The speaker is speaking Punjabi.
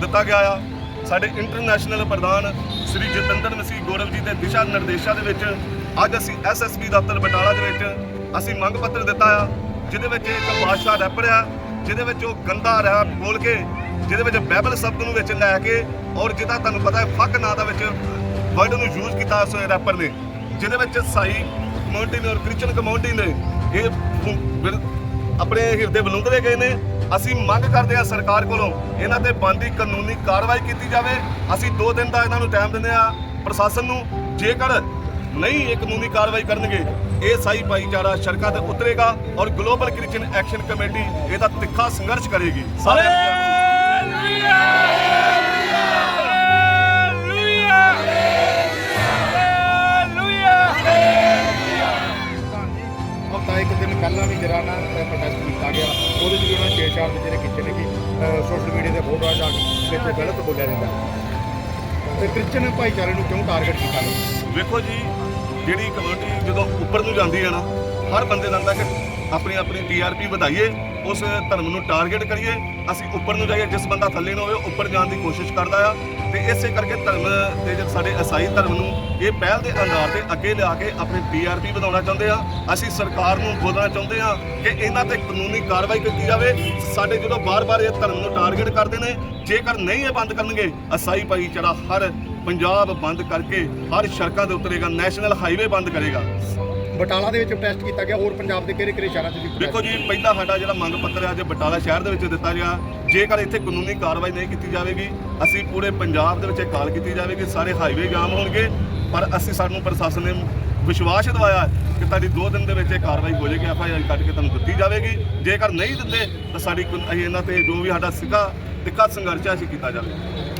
ਦਿੱਤਾ ਗਿਆ ਆ। ਸਾਡੇ ਇੰਟਰਨੈਸ਼ਨਲ ਪ੍ਰਧਾਨ ਸ੍ਰੀ ਜਤਿੰਦਰ ਮਸੀਹ ਗੌਰਵ ਜੀ ਦੇ ਦਿਸ਼ਾ ਨਿਰਦੇਸ਼ਾਂ ਦੇ ਵਿੱਚ ਅੱਜ ਅਸੀਂ ਐਸਐਸਪੀ ਦਫ਼ਤਰ ਬਟਾਲਾ ਦੇ ਵਿੱਚ ਅਸੀਂ ਮੰਗ ਪੱਤਰ ਦਿੱਤਾ ਆ, ਜਿਹਦੇ ਵਿੱਚ ਇੱਕ ਬਾਦਸ਼ਾਹ ਰੈਪਰ ਆ, ਜਿਹਦੇ ਵਿੱਚ ਉਹ ਗੰਦਾ ਰੈਪ ਬੋਲ ਕੇ, ਜਿਹਦੇ ਵਿੱਚ ਬਾਈਬਲ ਸ਼ਬਦ ਨੂੰ ਵਿੱਚ ਲੈ ਕੇ ਔਰ ਜਿਹਦਾ ਤੁਹਾਨੂੰ ਪਤਾ ਹੈ ਫੱਕ ਨਾਂ ਦਾ ਵਿੱਚ ਵਰਡ ਨੂੰ ਯੂਜ਼ ਕੀਤਾ ਉਸ ਰੈਪਰ ਨੇ, ਜਿਹਦੇ ਵਿੱਚ ਸਾਈ ਕਮਿਊਨਿਟੀ ਨੇ ਔਰ ਕ੍ਰਿਸਚੀਅਨ ਕਮਿਊਨਿਟੀ ਨੇ, ਇਹ ਬਿਲ- ਆਪਣੇ ਹਿਰਦੇ ਬਲੁੰਦਰੇ ਗਏ ਨੇ ਅਸੀਂ ਮੰਗ ਕਰਦੇ ਹਾਂ ਸਰਕਾਰ ਕੋਲੋਂ ਇਹਨਾਂ ਤੇ ਬੰਦੀ ਕਾਨੂੰਨੀ ਕਾਰਵਾਈ ਕੀਤੀ ਜਾਵੇ। ਅਸੀਂ 2 ਦਿਨ ਦਾ ਇਹਨਾਂ ਨੂੰ ਟਾਈਮ ਦਿੰਦੇ ਆ ਪ੍ਰਸ਼ਾਸਨ ਨੂੰ। ਜੇਕਰ ਨਹੀਂ ਇਹ ਕਾਨੂੰਨੀ ਕਾਰਵਾਈ ਕਰਨਗੇ, ਇਹ ਸਾਈ ਭਾਈਚਾਰਾ ਸੜਕਾਂ ਤੇ ਉਤਰੇਗਾ ਔਰ ਗਲੋਬਲ ਕ੍ਰਿਸ਼ਨ ਐਕਸ਼ਨ ਕਮੇਟੀ ਇਹਦਾ ਤਿੱਖਾ ਸੰਘਰਸ਼ ਕਰੇਗੀ। ਸਾਰਿਆਂ ਤਾਂ ਇੱਕ ਦਿਨ ਪਹਿਲਾਂ ਵੀ ਜਿਹੜਾ ਨਾ ਪ੍ਰੋਟੈਸਟ ਕੀਤਾ ਗਿਆ। ਉਹਦੇ ਵਿੱਚ ਵੀ ਉਹਨਾਂ ਛੇੜਛਾੜ ਦੇ ਜਿਹੜੇ ਕੀਤੇ ਨੇ ਕਿ ਸੋਸ਼ਲ ਮੀਡੀਆ ਤੇ ਫੋਟੋਆਂ ਜਾ ਕੇ ਵਿੱਚ ਗਲਤ ਬੋਲਿਆ ਜਾਂਦਾ। ਤੇ ਕ੍ਰਿਸਚਨ ਭਾਈਚਾਰੇ ਨੂੰ ਕਿਉਂ ਟਾਰਗੇਟ ਕੀਤਾ ਗਿਆ? ਵੇਖੋ ਜੀ, ਜਿਹੜੀ ਕਮਿਊਨਿਟੀ ਜਦੋਂ ਉੱਪਰ ਨੂੰ ਜਾਂਦੀ ਹੈ ਨਾ ਹਰ ਬੰਦੇ ਦਾ ਹੁੰਦਾ ਕਿ ਆਪਣੀ ਆਪਣੀ ਟੀਆਰਪੀ ਵਧਾਈਏ, ਉਸ ਧਰਮ ਨੂੰ ਟਾਰਗੇਟ ਕਰੀਏ, ਅਸੀਂ ਉੱਪਰ ਨੂੰ ਜਾਈਏ, ਜਿਸ ਬੰਦਾ ਥੱਲੇ ਨੂੰ ਹੋਵੇ, ਉੱਪਰ ਜਾਣ ਦੀ ਕੋਸ਼ਿਸ਼ ਕਰਦਾ ਆ। ਤੇ ਇਸੇ ਕਰਕੇ ਧਰਮ ਦੇ ਜਿਹੜੇ ਸਾਡੇ ਈਸਾਈ ਧਰਮ ਨੂੰ ਇਹ ਪਹਿਲ ਦੇ ਆਧਾਰ ਤੇ ਅੱਗੇ ਲਿਆ ਕੇ ਆਪਣੀ ਟੀਆਰਪੀ ਵਧਾਉਣਾ ਚਾਹੁੰਦੇ ਆ। ਅਸੀਂ ਸਰਕਾਰ ਨੂੰ ਬੋਲਣਾ ਚਾਹੁੰਦੇ ਆ ਕਿ ਇਹਨਾਂ ਤੇ ਕਾਨੂੰਨੀ ਕਾਰਵਾਈ ਕੀਤੀ ਜਾਵੇ। ਸਾਡੇ ਜਦੋਂ ਬਾਰ-ਬਾਰ ਇਹ ਧਰਮ ਨੂੰ ਟਾਰਗੇਟ ਕਰਦੇ ਨੇ, ਜੇਕਰ ਨਹੀਂ ਇਹ ਬੰਦ ਕਰਨਗੇ ਈਸਾਈ ਭਾਈਚਾਰਾ ਹਰ ਪੰਜਾਬ ਬੰਦ ਕਰਕੇ, ਹਰ ਸੜਕਾਂ ਤੇ ਉਤਰੇਗਾ ਨੈਸ਼ਨਲ ਹਾਈਵੇ ਬੰਦ ਕਰੇਗਾ। ਬਟਾਲਾ ਦੇ ਵਿੱਚ ਪ੍ਰੋਟੈਸਟ ਕੀਤਾ ਗਿਆ ਹੋਰ ਪੰਜਾਬ ਦੇ ਕਿਹੜੇ ਕਿਹੜੇ ਸ਼ਹਿਰਾਂ 'ਚ ਵੀ ਦੇਖੋ ਜੀ ਪਹਿਲਾ ਸਾਡਾ ਜਿਹੜਾ ਮੰਗ ਪੱਤਰ ਹੈ ਅੱਜ ਬਟਾਲਾ ਸ਼ਹਿਰ ਦੇ ਵਿੱਚ ਦਿੱਤਾ ਗਿਆ। ਜੇਕਰ ਇੱਥੇ ਕਾਨੂੰਨੀ ਕਾਰਵਾਈ ਨਹੀਂ ਕੀਤੀ ਜਾਵੇਗੀ ਅਸੀਂ ਪੂਰੇ ਪੰਜਾਬ ਦੇ ਵਿੱਚ ਕਾਲ ਕੀਤੀ ਜਾਵੇਗੀ ਸਾਰੇ ਹਾਈਵੇ ਜਾਮ ਹੋਣਗੇ। ਪਰ ਅਸੀਂ ਸਾਨੂੰ ਪ੍ਰਸ਼ਾਸਨ ਨੇ ਵਿਸ਼ਵਾਸ ਦਿਵਾਇਆ ਕਿ ਤੁਹਾਡੀ 2 ਦਿਨ ਦੇ ਵਿੱਚ ਇਹ ਕਾਰਵਾਈ ਹੋ ਜਾਏਗੀ ਐਫ ਆਈ ਆਰ ਕੱਟ ਕੇ ਤੁਹਾਨੂੰ ਦਿੱਤੀ ਜਾਵੇਗੀ। ਜੇਕਰ ਨਹੀਂ ਦਿੰਦੇ ਤਾਂ ਸਾਡੀ ਅਸੀਂ ਇਹਨਾਂ ਤੇ ਜੋ ਵੀ ਸਾਡਾ ਸਿੱਕਾ ਤਿੱਖਾ ਸੰਘਰਸ਼ ਅਸੀਂ ਕੀਤਾ ਜਾਵੇਗਾ।